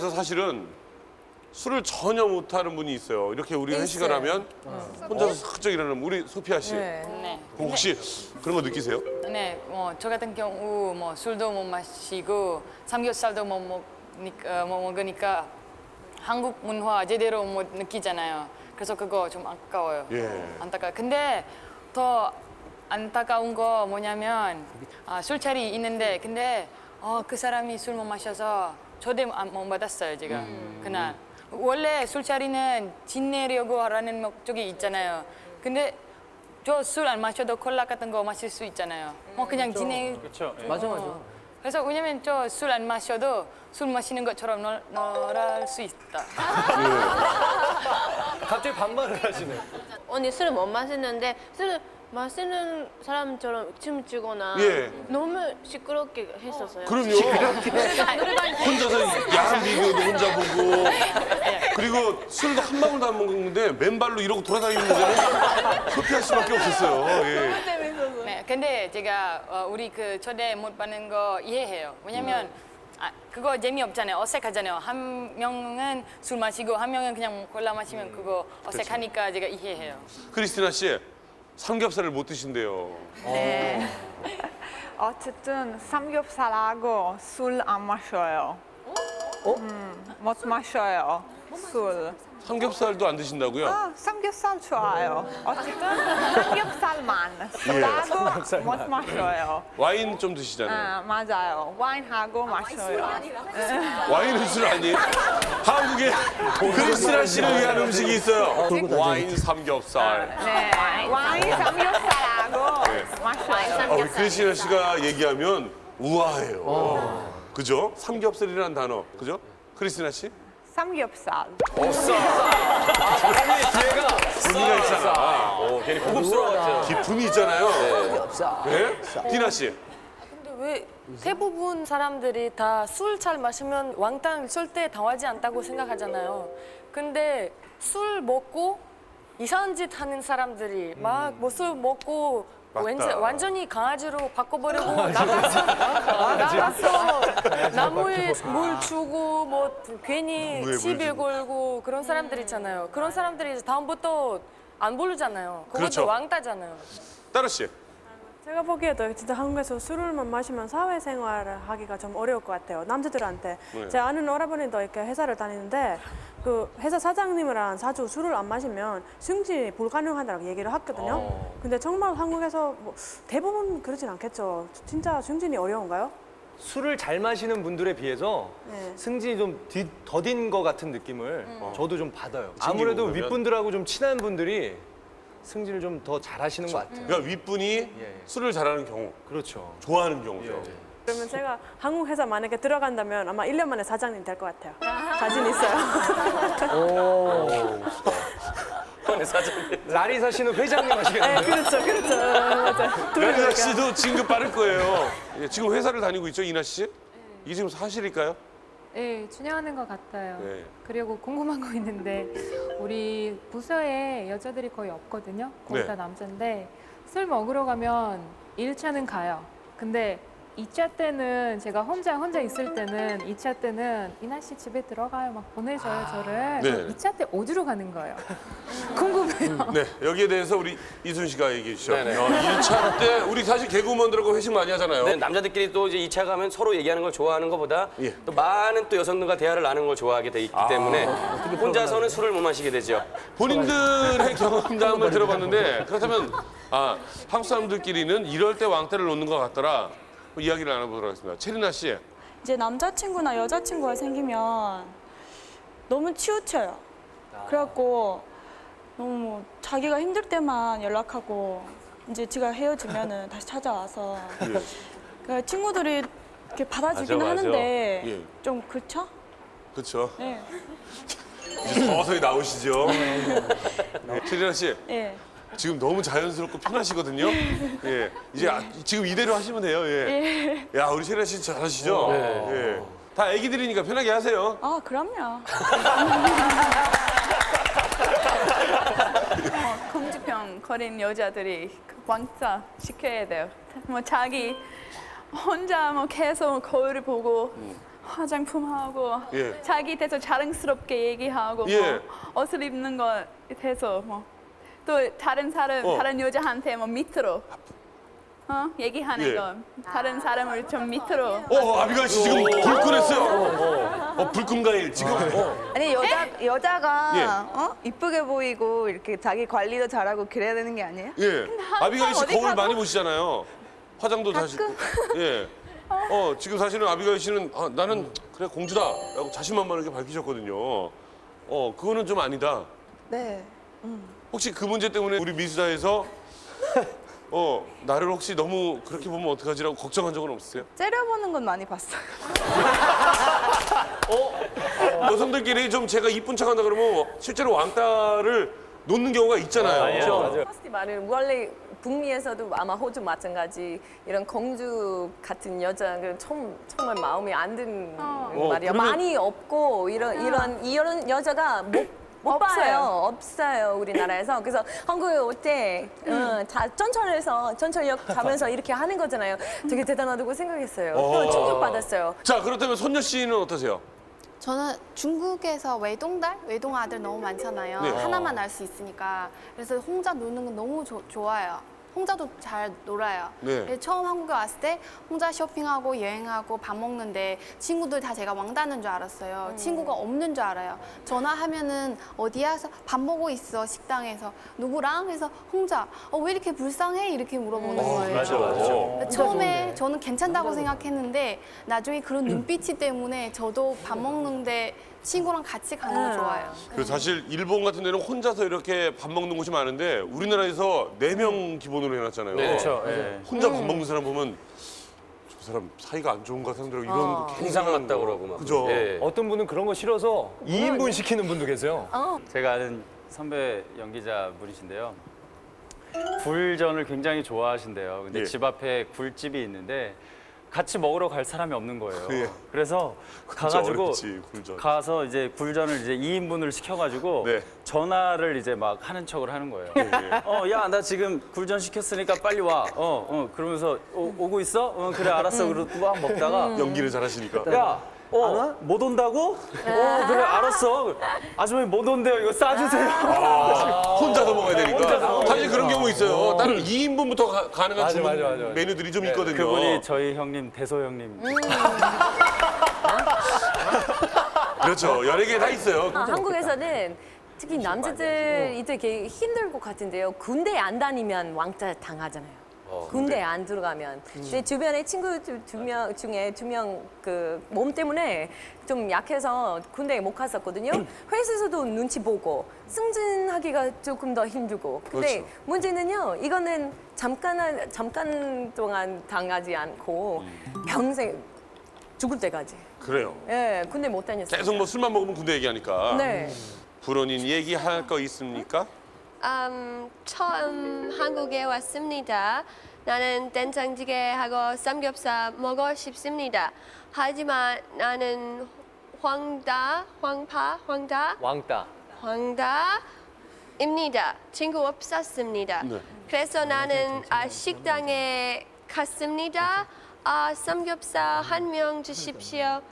그래서 사실은 술을 전혀 못하는 분이 있어요. 이렇게 우리 회식을 하면 혼자서 슬쩍 일어나는 우리 소피아 씨. 네. 그럼 혹시 그런 거 느끼세요? 네, 뭐 저 같은 경우 뭐 술도 못 마시고 삼겹살도 못 먹으니까, 못 먹으니까 한국 문화 제대로 못 느끼잖아요. 그래서 그거 좀 아까워요. 예. 안타까. 근데 더 안타까운 거 뭐냐면 아, 술자리 있는데 근데 어, 그 사람이 술 못 마셔서 초대 안- 못 받았어요 제가 그날. 원래 술자리는 지내려고 하라는 목적이 있잖아요. 근데 저 술 안 마셔도 콜라 같은 거 마실 수 있잖아요. 뭐 그냥 지내. 그렇죠. 맞아 맞아. 그래서 왜냐면 저 술 안 마셔도 술 마시는 것처럼 놀, 놀할 수 있다. 갑자기 반말을 하시네. 언니 술을 못 마시는데 술을 마시는 사람처럼 춤추거나 예. 너무 시끄럽게 했었어요. 그럼요. 혼자서 야한 비디오도 혼자 보고 그리고 술도 한 방울도 안 먹는데 맨발로 이러고 돌아다니는 문제는 소피아 씨밖에 없었어요. 예. 네, 근데 제가 어, 우리 그 초대 못 받는 거 이해해요. 왜냐면 아, 그거 재미없잖아요. 어색하잖아요. 한 명은 술 마시고 한 명은 그냥 콜라 마시면 그거 어색하니까 제가 이해해요. 크리스티나 씨 삼겹살을 못 드신대요. 네. 어쨌든 삼겹살하고 술 안 마셔요. 음, 못 마셔요. 술. 삼겹살도 안 드신다고요? 아, 삼겹살 좋아요. 어쨌든 삼겹살만. 술하고 못 마셔요. 와인 좀 드시잖아요. 아, 맞아요. 와인하고 마셔요. 와인은 술 아니에요? 한국에 크리스티나 씨를 위한 음식이 있어요. 와인 삼겹살. 네, 와인 삼겹살하고 마셔요. 아, 우리 크리스티나 씨가 얘기하면 우아해요. 그죠? 삼겹살이라는 단어. 그죠? 크리스티나 씨? 삼겹살. 뒤에가 분위기가 있잖아. 오, 괜히 고급스러워 같아요. 기품이 있잖아요. 네? 디나 씨. 근데 왜 대부분 사람들이 다 술 잘 마시면 왕따 절대 당하지 않다고 생각하잖아요. 근데 술 먹고 이상한 짓 하는 사람들이 막 뭐 술 먹고 맞다. 왠지 완전히 강아지로 바꿔버리고 나가서 나가서 나무에 물 주고 뭐 괜히 나무에 물 시비 주고. 걸고 그런 사람들 있잖아요. 그런 사람들이 이제 다음부터 안 부르잖아요. 그것도 그렇죠. 왕따잖아요. 따로 씨. 제가 보기에도 진짜 한국에서 술을만 마시면 사회생활을 하기가 좀 어려울 것 같아요. 남자들한테. 네. 제 아는 오라버니도 이렇게 회사를 다니는데 그 회사 사장님이랑 자주 술을 안 마시면 승진이 불가능하다고 얘기를 했거든요. 어. 근데 정말 한국에서 뭐 대부분 그러진 않겠죠. 진짜 승진이 어려운가요? 술을 잘 마시는 분들에 비해서 네. 승진이 좀 뒤, 더딘 것 같은 느낌을 저도 좀 받아요. 아무래도? 윗분들하고 좀 친한 분들이 승진을 좀 더 잘하시는 것 같아요. 그러니까 윗분이 예. 술을 잘하는 경우, 그렇죠. 좋아하는 경우죠. 예. 그러면 제가 한국 회사 만약에 들어간다면 아마 1년 만에 사장님 될 것 같아요. 자신 있어요. 라리사 씨는 회장님 네, 하시겠네요. 그렇죠, 그렇죠. 맞아요. 둘이 라리사 그러니까. 씨도 진급 빠를 거예요. 예, 지금 회사를 다니고 있죠, 이나 씨? 이게 지금 사실일까요? 네, 춘영하는 것 같아요. 네. 그리고 궁금한 거 있는데 우리 부서에 여자들이 거의 없거든요. 거의 네. 다 남자인데 술 먹으러 가면 1차는 가요. 근데 2차 때는 제가 혼자 혼자 있을 때는 2차 때는 이나 씨 집에 들어가요 막 보내줘요 저를. 네. 그럼 2차 때 어디로 가는 거예요? 궁금해요. 네, 여기에 대해서 우리 이순 씨가 얘기해 주시죠. 네네. 어, 1차 때 우리 사실 개그우먼들하고 회식 많이 하잖아요. 네, 남자들끼리 또 이제 2차 가면 서로 얘기하는 걸 좋아하는 것보다 예. 또 많은 또 여성들과 대화를 나누는 걸 좋아하게 돼 있기 때문에 혼자서는 술을 못 마시게 되죠. 본인들의 경험담을 들어봤는데 그렇다면 아, 한국 사람들끼리는 이럴 때 왕따를 놓는 것 같더라. 뭐 이야기를 나눠보도록 하겠습니다. 체리나 씨. 이제 남자친구나 여자친구가 생기면 너무 치우쳐요. 그래갖고 너무 자기가 힘들 때만 연락하고 이제 제가 헤어지면은 다시 찾아와서 예. 그 친구들이 이렇게 맞아, 맞아. 하는데 예. 좀 그렇죠? 그렇죠. 네. 이제 서서히 나오시죠. 네. 체리나 씨. 예. 지금 너무 자연스럽고 편하시거든요. 예. 이제 아, 지금 이대로 하시면 돼요. 예. 야, 우리 체리나 씨 잘하시죠? 예. 다 애기들이니까 편하게 하세요. 아 그럼요. 공주병 걸린 여자들이 그 왕따 시켜야 돼요. 뭐 자기 혼자 뭐 계속 거울을 보고 화장품 하고 예. 자기 대해서 자랑스럽게 얘기하고 예. 뭐 옷을 입는 거 대해서 뭐 또 다른 사람 어. 다른 여자한테 뭐 밑으로 어 얘기하는 예. 거 다른 사람을 좀 밑으로 어, 아비가일 씨 지금 불끈했어요. 어, 불끈가일 지금. 어. 아니 여자 여자가 예. 어? 이쁘게 보이고 이렇게 자기 관리도 잘하고 그래야 되는 게 아니에요? 예. 아비가일 씨 어디 거울 가도- 많이 보시잖아요. 화장도 다 하시고. 예. 어, 지금 사실은 아비가일 씨는 아, 나는 그래 공주다라고 자신만만하게 밝히셨거든요. 어, 그거는 좀 아니다. 네. 혹시 그 문제 때문에 우리 미수다에서 어, 나를 혹시 너무 그렇게 보면 어떡하지라고 걱정한 적은 없으세요? 째려보는 건 많이 봤어요. 여성들끼리 좀 제가 이쁜 척한다 그러면 실제로 왕따를 놓는 경우가 있잖아요. 맞아요. 솔직히 말하면 원래 북미에서도 아마 호주 마찬가지 이런 공주 같은 여자는 정, 정말 마음에 안 드는 어, 말이야. 그러면- 많이 없고 이런 이런 이런 여자가 못, 못 없어요. 봐요. 없어요 우리나라에서. 그래서 한국에 올때 어, 다 전철에서 전철역 가면서 이렇게 하는 거잖아요. 되게 대단하다고 생각했어요. 어. 충격 받았어요. 자 그렇다면 손녀 씨는 어떠세요? 저는 중국에서 외동딸, 외동아들 너무 많잖아요. 네. 하나만 알 수 있으니까. 그래서 혼자 노는 건 너무 조- 좋아요. 혼자도 잘 놀아요. 네. 그래서 처음 한국에 왔을 때 혼자 쇼핑하고 여행하고 밥 먹는데 친구들 다 제가 왕따는 줄 알았어요. 친구가 없는 줄 알아요. 전화하면은 어디야서 밥 먹고 있어 식당에서 누구랑 해서 혼자 어, 왜 이렇게 불쌍해 이렇게 물어보는 거예요. 맞아, 맞아. 처음에 저는 괜찮다고 생각했는데 나중에 그런 눈빛이 때문에 저도 밥 먹는데 친구랑 같이 가는 거 좋아요. 그 사실 일본 같은 데는 혼자서 이렇게 밥 먹는 곳이 많은데 우리나라에서 네 명 기본으로 해놨잖아요. 네. 그렇죠. 예. 혼자 밥 먹는 사람 보면 저 사람 사이가 안 좋은가 사람들하고 이런 괜히 항상 생각하는 맞다 거. 그러고 막. 그죠. 예. 어떤 분은 그런 거 싫어서 2인분 시키는 분도 계세요. 제가 아는 선배 연기자 분이신데요. 굴전을 굉장히 좋아하신대요. 근데 예. 집 앞에 굴집이 있는데 같이 먹으러 갈 사람이 없는 거예요. 예. 그래서 가가지고 어렵지, 굴전. 가서 이제 굴전을 이제 2인분을 시켜가지고 네. 전화를 이제 막 하는 척을 하는 거예요. 예. 어, 야, 나 지금 굴전 시켰으니까 빨리 와. 어, 어, 그러면서 오, 오고 있어? 어, 그래, 알았어. 그러고 막 먹다가 연기를 잘하시니까. 야, 어, 못 온다고? 어, 그래, 알았어. 아주머니 못 온대요. 이거 싸주세요. 혼자서 먹어야 되니까. 혼자서 먹어야 사실 그런 되니까. 경우 있어요. 다른 2인분부터 가, 가능한 맞아, 주문 맞아, 맞아, 맞아. 메뉴들이 좀 있거든요. 그분이 저희 형님, 대소 형님. 그렇죠. 여러 개 다 있어요. 아, 한국에서는 특히 남자들이 되게 힘들 것 같은데요. 군대 안 다니면 왕따 당하잖아요. 군대 안 들어가면. 제 주변에 친구 두 명 중에 두 명 그 몸 때문에 좀 약해서 군대에 못 갔었거든요. 회사에서도 눈치 보고 승진하기가 조금 더 힘들고. 근데 그렇죠. 문제는요. 이거는 잠깐 한- 잠깐 동안 당하지 않고 평생 죽을 때까지. 그래요. 예, 군대 못 다녔어요. 계속 뭐 술만 먹으면 군대 얘기하니까. 네. 불원인 얘기할 거 있습니까? 음, 처음 한국에 왔습니다. 나는 된장찌개하고 삼겹살 먹고 싶습니다. 하지만 나는 황다, 황파, 황다, 왕따. 황다입니다. 친구 없었습니다. 네. 그래서 나는 아, 식당에 갔습니다. 아, 삼겹살 한 명 주십시오.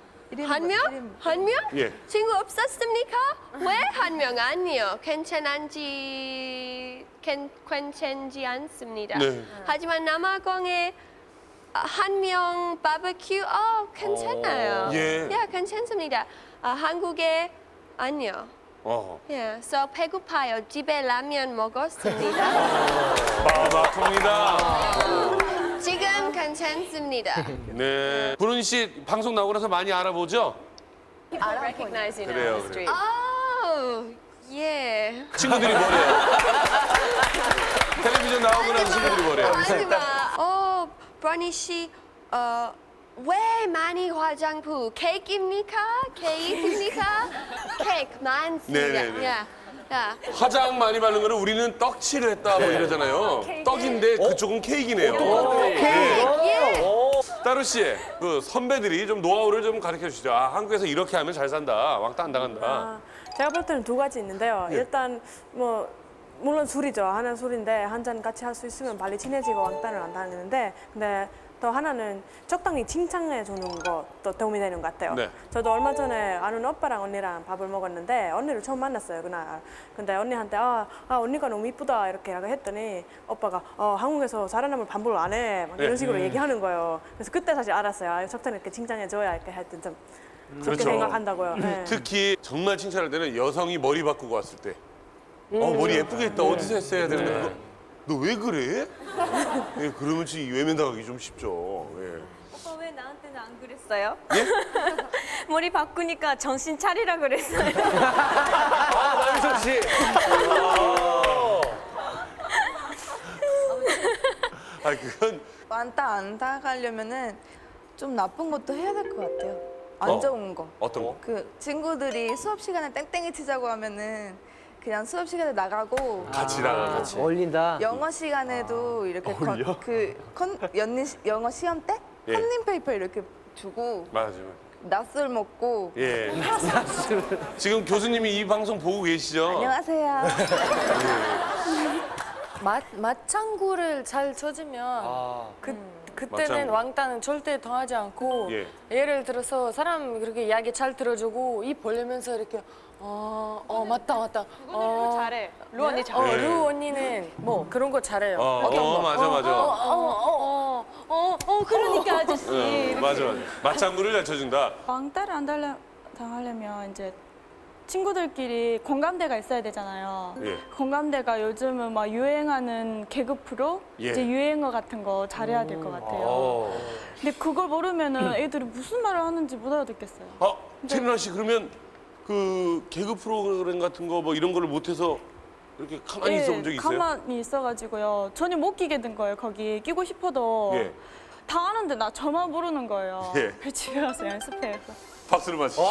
한 명? 한 명? 예. 친구 없었습니까? 왜 한 명 아니요? 괜찮은지 괜, 괜찮지 않습니다. 네. 하지만 남아공에 한 명 바베큐 어 괜찮아요. 예. 예, 괜찮습니다. 아, 한국에 아니요. 어. 예, so 배고파요. 집에 라면 먹었습니다. 마음아픕니다. 괜찮습니다. 네. 불원인 씨 방송 나오고 나서 많이 알아보죠? I recognize you 그래요, now on the street. 어, 예. 친구들이 뭐래요? 텔레비전 나오고 나서 친구들이 뭐래요? 하지마. 어, 브라니 씨, 어, 왜 많이 화장품? 케이크입니까? 케이크입니까? 케이크 많습니다. 네네네. 야, 야. 화장 많이 바른 거는 우리는 떡칠을 했다 뭐 이러잖아요. 떡인데 그쪽은 케이크네요. 예. 따루 씨, 그 선배들이 좀 노하우를 좀 가르쳐 주시죠. 아, 한국에서 이렇게 하면 잘 산다. 왕따 안 당한다. 아, 제가 볼 때는 두 가지 있는데요. 예. 일단 뭐 물론 술이죠. 하나 술인데 한 잔 같이 할 수 있으면 빨리 친해지고 왕따를 안 당하는데 근데 또 하나는 적당히 칭찬해 주는 것도 도움이 되는 것 같아요. 네. 저도 얼마 전에 아는 오빠랑 언니랑 밥을 먹었는데 언니를 처음 만났어요 그날. 근데 언니한테 아, 아 언니가 너무 이쁘다 이렇게 했더니 오빠가 어, 한국에서 사람을 반복을 안 해. 막 이런 네. 식으로 얘기하는 거예요. 그래서 그때 사실 알았어요. 아, 적당히 이렇게 칭찬해 줘야 이렇게 하여튼 좀 좋게 그렇죠. 생각한다고요. 네. 특히 정말 칭찬할 때는 여성이 머리 바꾸고 왔을 때. 어 머리 예쁘게 했다. 어디서 했어야 되는데 너 왜 그래? 예, 그러면 지금 외면 당하기 좀 쉽죠. 예. 오빠 왜 나한테는 안 그랬어요? 예? 머리 바꾸니까 정신 차리라 그랬어요. 아, 남희석 씨. 아 그건 완따 안 당하려면은 좀 나쁜 것도 해야 될 것 같아요. 안 어. 좋은 거. 어떤 거? 그 친구들이 수업 시간에 땡땡이 치자고 하면은 그냥 수업 시간에 나가고 같이 나가 같이. 어울린다. 영어 시간에도 이렇게 컨, 어울려? 그 컨, 시- 영어 시험 때 예. 컨닝 페이퍼 이렇게 주고 맞아요. 낮술 먹고 예. 지금 교수님이 이 방송 보고 계시죠? 안녕하세요. 맞 맞장구를 잘 쳐주면 아. 그 그때는 맞장구. 왕따는 절대 당하지 않고 예. 예 를 들어서 사람 그렇게 이야기 잘 들어주고 입 벌리면서 이렇게 어, 어 맞다 맞다 어 잘해. 루 언니 잘해. 어, 네. 루 언니는 뭐 그런 거 잘해요. 어, 어떤 어, 거? 맞아, 맞아. 어, 어, 어, 어, 어, 그러니까 아저씨. 어, 맞아 맞아. 맞장구를 잘 쳐준다. 왕따를 안 달려, 당하려면 이제 친구들끼리 공감대가 있어야 되잖아요. 예. 공감대가 요즘은 막 유행하는 개그 프로, 예. 이제 유행어 같은 거 잘해야 될 것 같아요. 어. 근데 그걸 모르면은 애들이 무슨 말을 하는지 못 알아듣겠어요. 어, 채린아 씨 그러면 그 개그 프로그램 같은 거 뭐 이런 거를 못해서 이렇게 가만히 예, 있어 본적 있어요? 가만히 있어가지고요. 전혀 못 끼게 된 거예요. 거기 끼고 싶어도 예. 다 아는데 나 저만 모르는 거예요. 예. 그래서 집에 와서 연습해요. 박수를 맞으시죠.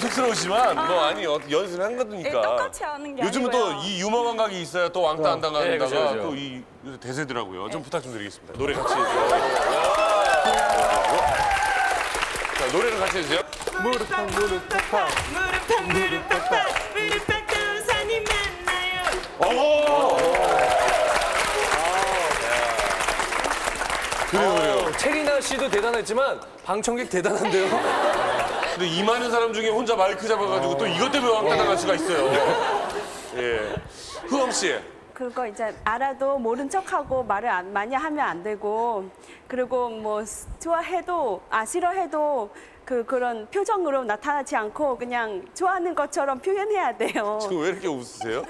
쑥스러우시만 뭐 아니 어, 연습을 한 거니까. 예, 똑같이 하는 게 요즘은 또 아니고요. 이 유머 감각이 있어야 또 왕따 안 네, 당하는다가 그렇죠, 그렇죠. 또이 대세더라고요. 좀 부탁 좀 드리겠습니다. 노래 같이 해주세요. 자 노래를 같이 해주세요. 무릎팍 무릎팍. 무릎팍 무릎팍 무릎팍 도사님 만나요. 오! 그래요 그래요. 체리나 씨도 대단했지만 방청객 대단한데요. 근데 이 많은 사람 중에 혼자 마이크 잡아가지고 또 이것 때문에 왕따 당할 수가 있어요. 예. 후엄 씨. 그거 이제 알아도 모른 척하고 말을 안, 많이 하면 안 되고 그리고 뭐 스- 좋아해도 아 싫어해도 그 그런 표정으로 나타나지 않고 그냥 좋아하는 것처럼 표현해야 돼요. 지금 왜 이렇게 웃으세요?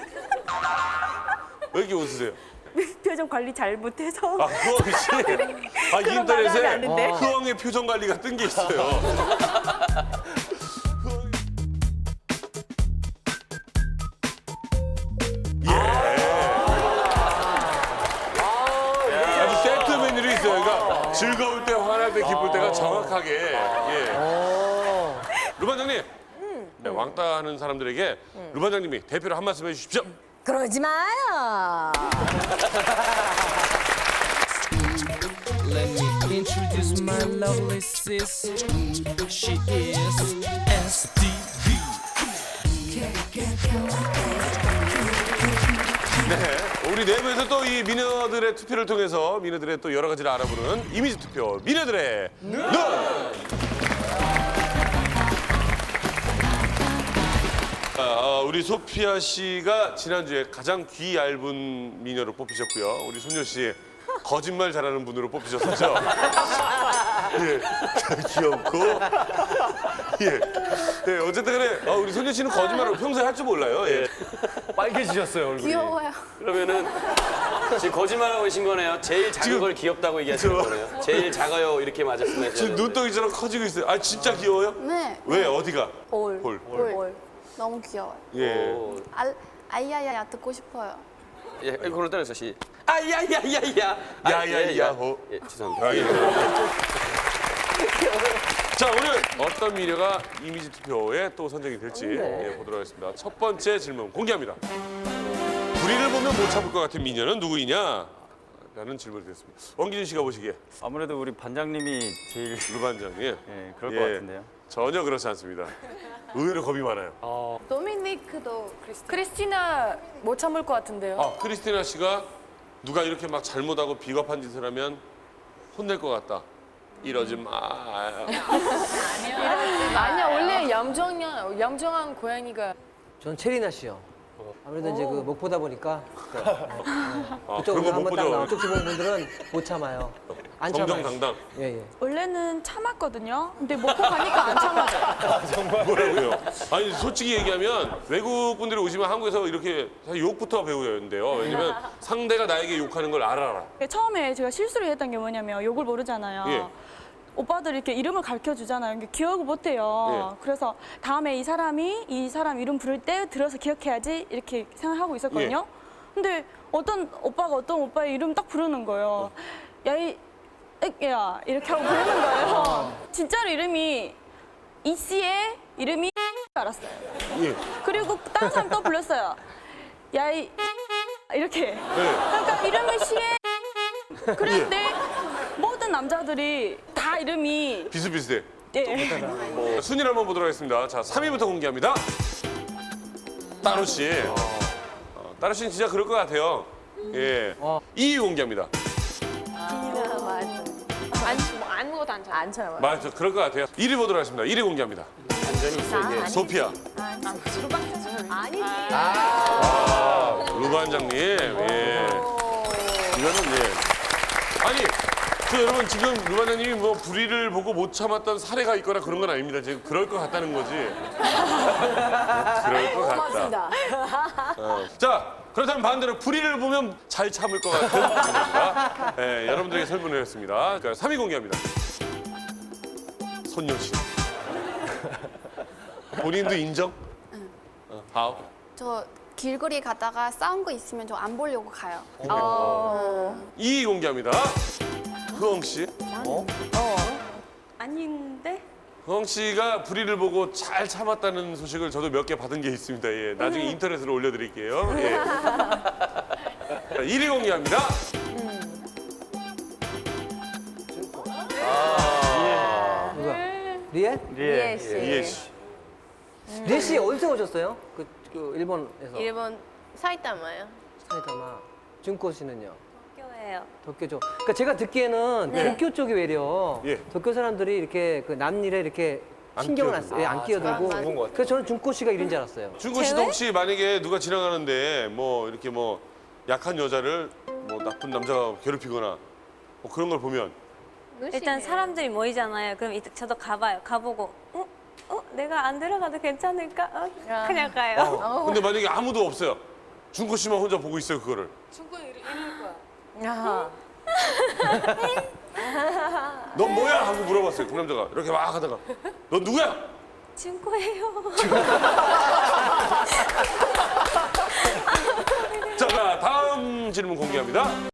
왜 이렇게 웃으세요? 표정 관리 잘 못해서. 아, 씨. 아, 그런 말을 인터넷에 된대. 흐엉의 표정 관리가 뜬 게 있어요. 즐거울 때, 화날 때, 기쁠 때가 정확하게. 예. 루반장님. 네, 왕따 하는 사람들에게 루반장님이 대표로 한 말씀 해주십시오. 그러지 마요. Let me introduce my lovely sis. She is SDV. 네, 우리 내부에서 또 이 미녀들의 투표를 통해서 미녀들의 또 여러 가지를 알아보는 이미지 투표 미녀들의 눈. 아, 어, 우리 소피아 씨가 지난주에 가장 귀 얇은 미녀로 뽑히셨고요. 우리 손녀 씨 거짓말 잘하는 분으로 뽑히셨었죠. 예, 참 귀엽고. 예, 예, 어쨌든 간에 어, 우리 손녀 씨는 거짓말을 평소에 할 줄 몰라요. 예. 빨개지셨어요 얼굴이. 귀여워요. 그러면은 지금 거짓말하고 계신 거네요. 제일 작은 걸 귀엽다고 얘기하시는 거네요. 제일 작아요 이렇게 맞았으면 지금 눈덩이처럼 커지고 있어요. 아 진짜 귀여워요? 네. 왜 어디가? 볼. 볼. 볼. 너무 귀여워요. 예. 알, 아이야야야 듣고 싶어요. 예, 그걸 따라서 시. 아야야야야. 야야야호. 예, 죄송합니다. 아, 예. 자 오늘 어떤 미녀가 이미지 투표에 또 선정이 될지 예, 보도록 하겠습니다. 첫 번째 질문 공개합니다. 불의를 보면 못 참을 것 같은 미녀는 누구이냐? 라는 질문을 드렸습니다. 원기준 씨가 보시기에 아무래도 우리 반장님이 제일 루반장님. 예, 그럴 것 같은데요. 전혀 그렇지 않습니다. 의외로 겁이 많아요. 도미니크도 크리스티나 못 참을 것 같은데요. 아 크리스티나 씨가 누가 이렇게 막 잘못하고 비겁한 짓을 하면 혼낼 것 같다. 이러지 마. 아니야 원래 얌전한 고양이가 전 체리나 씨요. 아무래도 이제 그 목포다 보니까 아, 그쪽으로 그런 거못 한번 딱 보죠. 나와 쪽 지붕 분들은 못 참아요. 안 참아요. 정정당당. 예, 예. 원래는 참았거든요. 근데 목포 가니까 안 참아져. 뭐라고요? 아니 솔직히 얘기하면 외국 분들이 오시면 한국에서 이렇게 사실 욕부터 배워야 된대요. 왜냐면 상대가 나에게 욕하는 걸 알아라. 처음에 제가 실수를 했던 게 뭐냐면 욕을 모르잖아요. 예. 오빠들이 이렇게 이름을 가르쳐 주잖아요. 기억을 못 해요. 예. 그래서 다음에 이 사람이 이 사람 이름 부를 때 들어서 기억해야지 이렇게 생각하고 있었거든요. 예. 근데 어떤 오빠가 어떤 오빠의 이름 딱 부르는 거예요. 야이 애야 이렇게 하고 부르는 거예요. 진짜로 이름이 이 씨의 이름이 알았어요. 예. 그리고 다른 사람 또 불렀어요. 야이 이렇게. 네. 그러니까 이름이 씨의 그런데 모든 남자들이 다 이름이 비슷비슷해. 예. 뭐, 순위를 한번 보도록 하겠습니다. 자, 3위부터 공개합니다. 따로 씨. 어, 따로 씨는 진짜 그럴 것 같아요. 예. 2위 공개합니다. 안, 뭐 아무것도 안 쳐. 안 쳐요. 맞아, 그럴 것 같아요. 1위 보도록 하겠습니다. 1위 공개합니다. 완전히 세게. 소피아. 아니지. 아, 루반 장님. 예. 이거는 예. 아니, 그 여러분 지금 루반장님이 뭐 불의를 보고 못 참았던 사례가 있거나 그런 건 아닙니다. 지금 그럴 것 같다는 거지. 그럴 것 같다. 어. 자, 그렇다면 반대로 불의를 보면 잘 참을 것 같은 분입니다. 예, 여러분들에게 설문을 했습니다. 그러니까 3위 공개합니다. 손녀 씨. 본인도 인정? 어. 저 길거리 가다가 싸운 거 있으면 저 안 보려고 가요. 어. 2위 공개합니다. 흐엉 씨. 어? 아닌데? 흐엉 씨가 불의를 보고 잘 참았다는 소식을 저도 몇 개 받은 게 있습니다. 예, 나중에 인터넷으로 올려드릴게요. 예. 자, 1위 공개합니다. 리에? 리에 씨. 이해 씨. 리에 씨 어디서 오셨어요? 그, 그 일본에서. 일본 사이타마요. 사이타마. 준코 씨는요? 학교예요. 도쿄 쪽. 그러니까 제가 듣기에는 네. 도쿄 쪽이 외려 예. 도쿄 사람들이 이렇게 그 남일에 이렇게 안 신경을 안 끼어들고. 예, 안 끼어들고. 좋은 것 같아요. 그래서 저는 준코 씨가 이런 줄 알았어요. 준고 씨도 혹시 만약에 누가 지나가는데 뭐 이렇게 뭐 약한 여자를 뭐 나쁜 남자가 괴롭히거나 뭐 그런 걸 보면 일단 사람들이 모이잖아요. 그럼 이때 저도 가봐요. 가보고 어? 어? 내가 안 들어가도 괜찮을까? 어? 그냥 가요. 어, 근데 만약에 아무도 없어요. 준고 씨만 혼자 보고 있어요 그거를. 중고 이럴 거 야. 야. 넌 뭐야 하고 물어봤어요. 그 남자가 이렇게 막 하다가 넌 누구야? 친구예요. 자, 자 다음 질문 공개합니다.